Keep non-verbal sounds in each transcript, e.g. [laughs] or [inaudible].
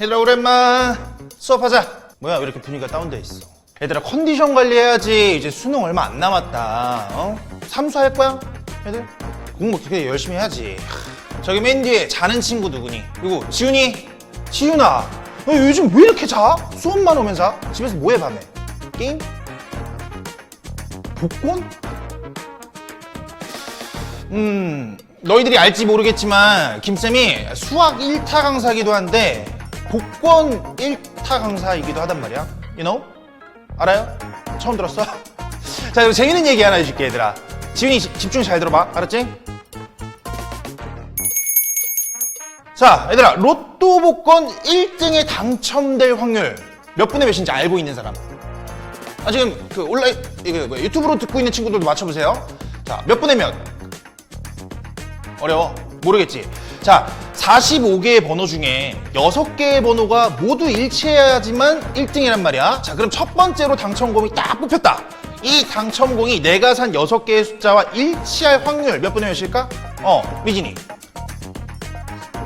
얘들아 오랜만 수업하자 뭐야 왜 이렇게 분위기가 다운돼 있어 얘들아 컨디션 관리해야지 이제 수능 얼마 안 남았다 어? 삼수 할 거야? 애들? 공부 어떻게 열심히 해야지 하, 저기 맨 뒤에 자는 친구 누구니? 그리고 지훈이 지훈아 너 요즘 왜 이렇게 자? 수업만 오면 자? 집에서 뭐해 밤에? 게임? 복권? 음, 너희들이 알지 모르겠지만 김쌤이 수학 1타 강사이기도 한데 복권 1타 강사이기도 하단 말이야. You know? 알아요? 처음 들었어? [laughs] 자, 그리고 재밌는 얘기 하나 해줄게, 얘들아. 지훈이 지- 집중 잘 들어봐. 알았지? 자, 얘들아. 로또 복권 1등에 당첨될 확률 몇 분의 몇인지 알고 있는 사람? 아, 지금 그 온라인, 이거 뭐야, 유튜브로 듣고 있는 친구들도 맞춰보세요. 자, 몇 분의 몇? 어려워. 모르겠지. 자, 45개의 번호 중에 6개의 번호가 모두 일치해야지만 1등이란 말이야. 자, 그럼 첫 번째로 당첨금이 딱 뽑혔다. 이 당첨공이 내가 산 6개의 숫자와 일치할 확률 몇 분의 몇일까? 어, 미진이.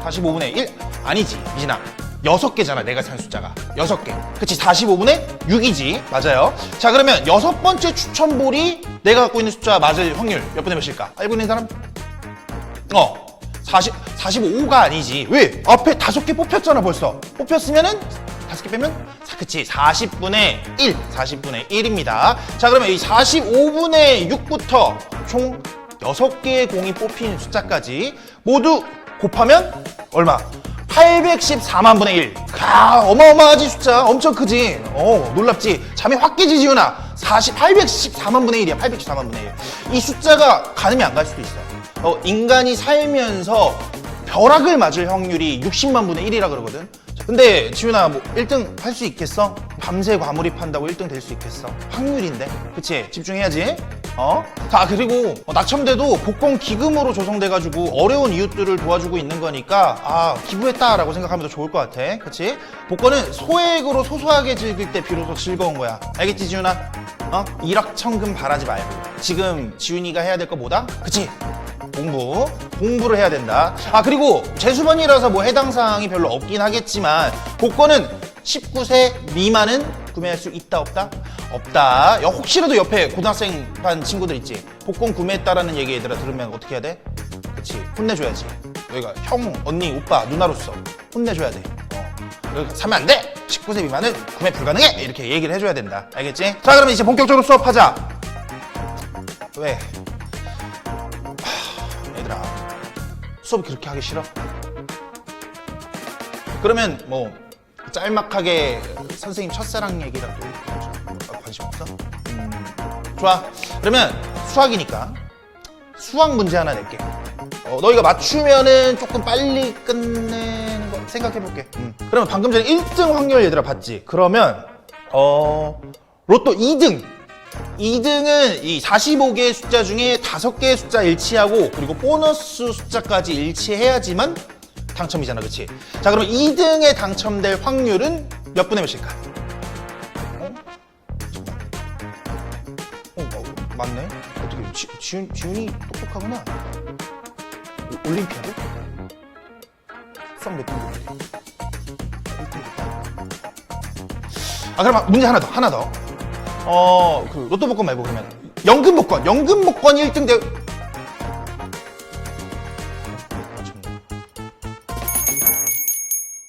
45분의 1? 아니지, 미진아. 6개잖아, 내가 산 숫자가. 6개. 그치, 45분의 6이지. 맞아요. 자, 그러면 여섯 번째 추천볼이 내가 갖고 있는 숫자 맞을 확률 몇 분의 몇일까? 알고 있는 사람? 어, 40, 45가 아니지. 왜? 앞에 다섯 개 뽑혔잖아, 벌써. 뽑혔으면은 다섯 개 빼면? 사- 그치, 40분의 1, 40분의 1입니다. 자, 그러면 이 45분의 6부터 총 6개의 공이 뽑힌 숫자까지 모두 곱하면 얼마? 814만 분의 1. 아, 어마어마하지, 숫자. 엄청 크지. 어, 놀랍지. 잠이 확 깨지, 지훈아. 40, 814만 분의 1이야, 814만 분의 1. 이 숫자가 가늠이 안 갈 수도 있어. 어, 인간이 살면서 벼락을 맞을 확률이 60만 분의 1이라 그러거든. 근데 지훈아 뭐 1등 할 수 있겠어? 밤새 과몰입한다고 1등 될 수 있겠어? 확률인데, 그치? 집중해야지. 어? 자 그리고 어, 낙첨대도 복권 기금으로 조성돼가지고 어려운 이웃들을 도와주고 있는 거니까 아 기부했다라고 생각하면 더 좋을 것 같아, 그치? 복권은 소액으로 소소하게 즐길 때 비로소 즐거운 거야. 알겠지 지훈아? 어? 일확천금 바라지 말고 지금 지훈이가 해야 될거 뭐다? 그치? 공부 공부를 해야 된다. 아 그리고 재수번이라서 뭐 해당 사항이 별로 없긴 하겠지만 복권은 19세 미만은 구매할 수 있다 없다? 없다. 야, 혹시라도 옆에 고등학생 반 친구들 있지? 복권 구매했다라는 얘기 얘들아 들으면 어떻게 해야 돼? 그치 혼내줘야지. 여기가 형 언니 오빠 누나로서 혼내줘야 돼. 어. 사면 안 돼! 19세 미만은 구매 불가능해! 이렇게 얘기를 해줘야 된다. 알겠지? 자 그러면 이제 본격적으로 수업하자. 왜 수업 그렇게 하기 싫어? 그러면 뭐 짤막하게 선생님 첫사랑 얘기라도 좀 관심 없어? 음, 좋아 그러면 수학이니까 수학 문제 하나 낼게 어, 너희가 맞추면은 조금 빨리 끝내는 거 생각해볼게 음. 그러면 방금 전에 1등 확률 얘들아 봤지? 그러면 어 로또 2등 2등은 이 45개의 숫자 중에 5개의 숫자 일치하고 그리고 보너스 숫자까지 일치해야지만 당첨이잖아 그치? 자 그러면 2등에 당첨될 확률은 몇 분의 몇일까? 어? 어, 어, 맞네 어떻게 지, 지훈, 지훈이 똑똑하구나 오- 올림피아드? 수학 몇 등급이지? 1등급 아 그럼 문제 하나 더 하나 더 어, 그 로또 복권 말고 그러면 연금 복권, 연금 복권 1등 대